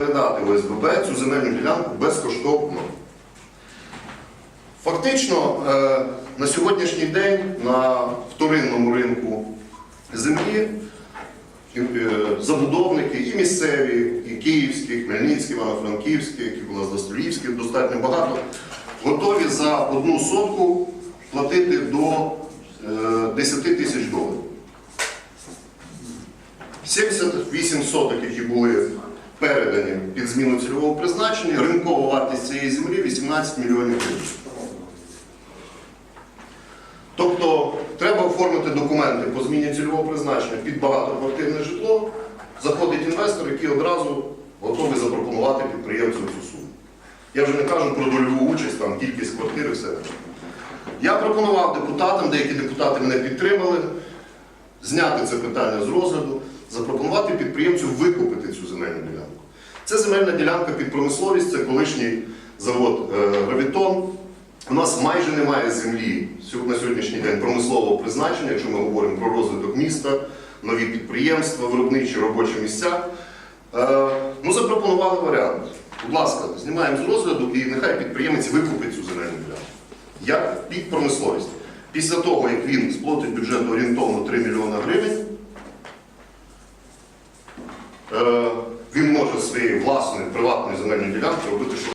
передати ОСББ цю земельну ділянку безкоштовно. Фактично, е, на сьогоднішній день на вторинному ринку землі е, забудовники і місцеві, і київські, і хмельницькі, івано-франківські, які у нас достолівські, достатньо багато, готові за одну сотку платити до е, 10 тисяч доларів. 78 соток, які були передані під зміну цільового призначення, ринкова вартість цієї землі 18 мільйонів гривень. Тобто треба оформити документи по зміні цільового призначення під багатоквартирне житло. Заходить інвестор, який одразу готовий запропонувати підприємцю цю суму. Я вже не кажу про дольову участь, там кількість квартир і все. Я пропонував депутатам, деякі депутати мене підтримали, зняти це питання з розгляду, запропонувати підприємцю викупити цю земельну ділянку. Це земельна ділянка під промисловість, це колишній завод е, Равітон. У нас майже немає землі на сьогоднішній день промислового призначення, якщо ми говоримо про розвиток міста, нові підприємства, виробничі робочі місця. Е, ну, Запропонували варіант. Будь ласка, знімаємо з розгляду і нехай підприємець викупить цю земельну ділянку. Як під промисловість. Після того, як він сплотить бюджет орієнтовно 3 мільйони гривень. Е, своєї власної приватної земельної ділянки робити що.